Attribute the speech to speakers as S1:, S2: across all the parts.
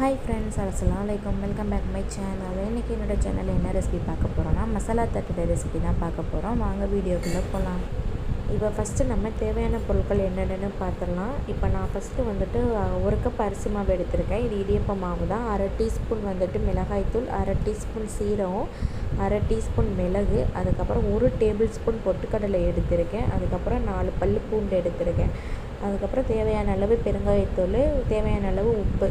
S1: Hi friends அஸ்லாம் வலைக்கம் welcome back my channel இன்றைக்கி என்னோடய சேனலில் என்ன ரெசிபி பார்க்க போகிறோன்னா மசாலா தட்டுட ரெசிபி தான் பார்க்க போகிறோம் வாங்க வீடியோக்குள்ளே போகலாம் இப்போ ஃபஸ்ட்டு நம்ம தேவையான பொருட்கள் என்னென்னு பார்த்துடலாம். இப்போ நான் ஃபஸ்ட்டு வந்துட்டு ஒரு கப் அரிசி மாவு எடுத்திருக்கேன். இது இடியப்ப மாவு தான். அரை டீஸ்பூன் வந்துட்டு மிளகாய்த்தூள் அரை டீஸ்பூன் சீரகம் அரை டீஸ்பூன் மிளகு அதுக்கப்புறம் ஒரு டேபிள் ஸ்பூன் பொட்டுக்கடலை எடுத்திருக்கேன். அதுக்கப்புறம் நாலு பல் பூண்டு எடுத்திருக்கேன். அதுக்கப்புறம் தேவையான அளவு பெருங்காயத்தூள் தேவையான அளவு உப்பு.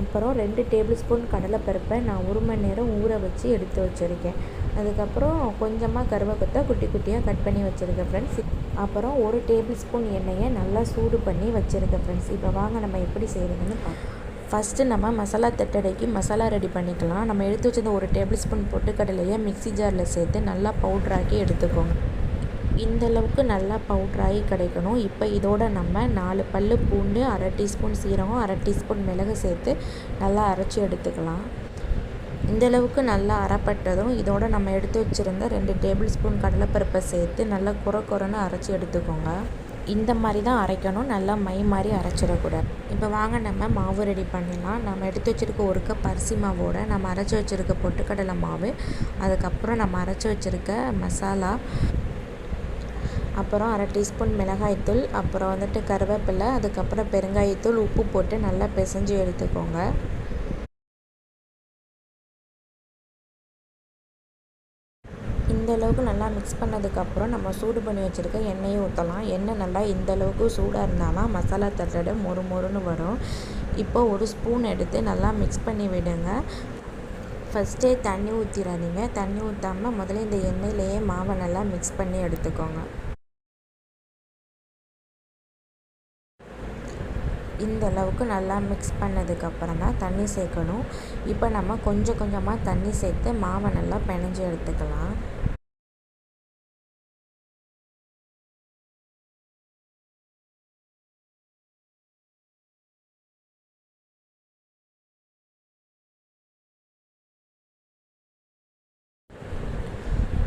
S1: அப்புறம் ரெண்டு டேபிள் ஸ்பூன் கடலைப்பருப்பை நான் ஒரு மணி நேரம் ஊற வச்சு எடுத்து வச்சுருக்கேன். அதுக்கப்புறம் கொஞ்சமாக கருவேப்பிலை குட்டி குட்டியாக கட் பண்ணி வச்சுருக்கேன் ஃப்ரெண்ட்ஸ் அப்புறம் ஒரு டேபிள் ஸ்பூன் எண்ணெயை நல்லா சூடு பண்ணி வச்சுருக்கேன் ஃப்ரெண்ட்ஸ் இப்போ வாங்க நம்ம எப்படி செய்கிறதுன்னு பார்ப்போம். ஃபஸ்ட்டு நம்ம மசாலா தட்டடைக்கு மசாலா ரெடி பண்ணிக்கலாம். நம்ம எடுத்து வச்சிருந்த ஒரு டேபிள் ஸ்பூன் பொட்டுக்கடலையை மிக்சி ஜாரில் சேர்த்து நல்லா பவுட்ராக்கி எடுத்துக்கோங்க. இந்தளவுக்கு நல்லா பவுட்ராகி கிடைக்கணும். இப்போ இதோட நம்ம நாலு பல் பூண்டு அரை டீஸ்பூன் சீரகம் அரை டீஸ்பூன் மிளகு சேர்த்து நல்லா அரைச்சி எடுத்துக்கலாம். இந்தளவுக்கு நல்லா அரைப்பட்டதும் இதோட நம்ம எடுத்து வச்சுருந்த ரெண்டு டேபிள் ஸ்பூன் கடலைப்பருப்பை சேர்த்து நல்லா குறை குறைன்னு அரைச்சி எடுத்துக்கோங்க. இந்த மாதிரி தான் அரைக்கணும். நல்லா மை மாதிரி அரைச்சிடக்கூடாது. இப்போ வாங்க நம்ம மாவு ரெடி பண்ணலாம். நம்ம எடுத்து வச்சுருக்க ஒரு கப் அரிசி மாவோட நம்ம அரைச்சி வச்சுருக்க பொட்டுக்கடலை மாவு அதுக்கப்புறம் நம்ம அரைச்சி வச்சுருக்க மசாலா அப்புறம் அரை டீஸ்பூன் மிளகாய்த்தூள் அப்புறம் வந்துட்டு கருவேப்பிலை அதுக்கப்புறம் பெருங்காயத்தூள் உப்பு போட்டு நல்லா பிசைஞ்சு எடுத்துக்கோங்க. இந்த அளவுக்கு நல்லா மிக்ஸ் பண்ணதுக்கப்புறம் நம்ம சூடு பண்ணி வச்சுருக்க எண்ணெயை ஊற்றலாம் எண்ணெய் நல்லா இந்த அளவுக்கு சூடாக இருந்தால் தான் மசாலா தட்டடை மொறு மொறுன்னு வரும். இப்போ ஒரு ஸ்பூன் எடுத்து நல்லா மிக்ஸ் பண்ணி விடுங்க. ஃபஸ்ட்டே தண்ணி ஊற்றிடாதீங்க தண்ணி ஊற்றாமல் முதல்ல இந்த எண்ணெயிலேயே மாவை நல்லா மிக்ஸ் பண்ணி எடுத்துக்கோங்க. இந்த அளவுக்கு நல்லா மிக்ஸ் பண்ணதுக்கப்புறம் தான் தண்ணி சேர்க்கணும். இப்போ நம்ம கொஞ்சம் கொஞ்சமாக தண்ணி சேர்த்து மாவை நல்லா பிணைஞ்சி எடுத்துக்கலாம்.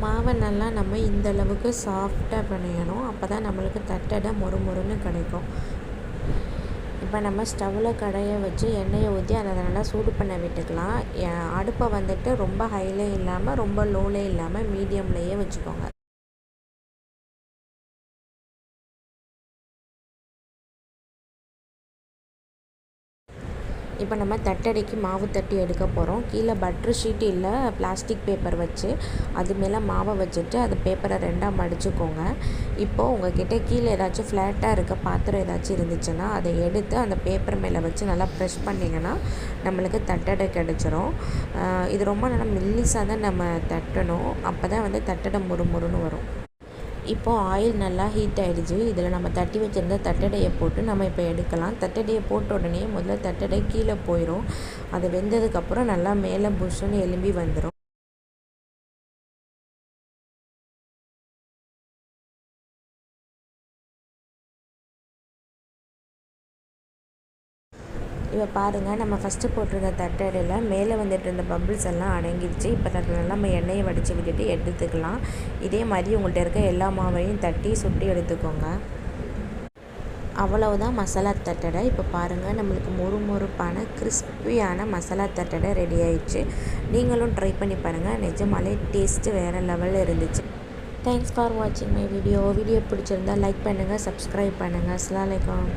S1: மாவை நல்லா நம்ம இந்த அளவுக்கு சாஃப்டாக பிணையணும். அப்போ தான் நம்மளுக்கு தட்டடை மொறு மொறுன்னு கிடைக்கும். இப்போ நம்ம ஸ்டவ்வில் கடையை வச்சு எண்ணெயை ஊற்றி அதை நல்லா சூடு பண்ண விட்டுக்கலாம். அடுப்பை வந்துட்டு ரொம்ப ஹைலே இல்லாமல் ரொம்ப லோலே இல்லாமல் மீடியம்லேயே வச்சுக்கோங்க. இப்போ நம்ம தட்டடைக்கு மாவு தட்டி எடுக்க போகிறோம் கீழே பட்ரு ஷீட் இல்லை பிளாஸ்டிக் பேப்பர் வச்சு அது மேலே மாவை வச்சுட்டு அது பேப்பரை ரெண்டாக மடிச்சுக்கோங்க. இப்போது உங்ககிட்ட கீழே ஏதாச்சும் ஃப்ளாட்டாக இருக்க பாத்திரம் ஏதாச்சும் இருந்துச்சுன்னா அதை எடுத்து அந்த பேப்பர் மேலே வச்சு நல்லா ப்ரெஷ் பண்ணிங்கன்னா நம்மளுக்கு தட்டடை கிடச்சிரும். இது ரொம்ப நல்லா மெல்லிசாக தான் நம்ம தட்டணும். அப்போ தான் வந்து தட்டடை முறுமுறுன்னு வரும். இப்போது ஆயில் நல்லா ஹீட் ஆகிடுச்சு இதில் நம்ம தட்டி வச்சுருந்த தட்டடையை போட்டு நம்ம இப்போ எடுக்கலாம். தட்டடையை போட்ட உடனே முதல்ல தட்டடை கீழே போயிடும் அது வெந்ததுக்கப்புறம் நல்லா மேலே புஷ்ஷுன்னு எலும்பி வந்துடும் இப்போ பாருங்கள் நம்ம ஃபஸ்ட்டு போட்டிருந்த தட்டடையில் மேலே வந்துட்டு இருந்த பபிள்ஸ் எல்லாம் அடங்கிடுச்சு இப்போ தட்டில் நம்ம எண்ணெயை வடித்து விட்டுட்டு எடுத்துக்கலாம். இதே மாதிரி உங்கள்கிட்ட இருக்க எல்லா மாவையும் தட்டி சுட்டி எடுத்துக்கோங்க. அவ்வளவுதான் மசாலா தட்டடை. இப்போ பாருங்கள் நம்மளுக்கு மொறு மொறுப்பான கிறிஸ்பியான மசாலா தட்டடை ரெடி ஆயிடுச்சு. நீங்களும் ட்ரை பண்ணி பாருங்கள் நிஜமாலே டேஸ்ட்டு வேறு லெவலில் இருந்துச்சு. தேங்க்ஸ் ஃபார் வாட்சிங் மை வீடியோ வீடியோ பிடிச்சிருந்தா லைக் பண்ணுங்கள் சப்ஸ்கிரைப் பண்ணுங்கள் அஸ்லாம் வலைக்கம்